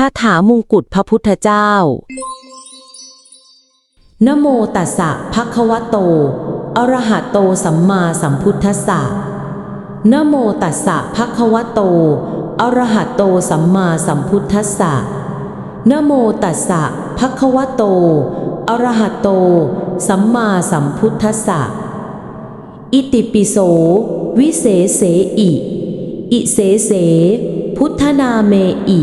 คาถามงกุฎพระพุทธเจ้า นโมตัสสะภะคะวะโต อรหะโตสัมมาสัมพุทธัสสะนโมตัสสะภะคะวะโต อรหะโตสัมมาสัมพุทธัสสะนโมตัสสะภะคะวะโต อรหะโต สัมมาสัมพุทธัสสะ อิติปิโส วิเศษเสอิ อิเสเส พุทธนาเมอิ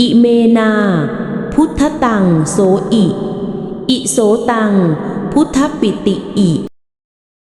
อิเมนา พุทธตังโสอิ อิโสตัง พุทธปิติอิ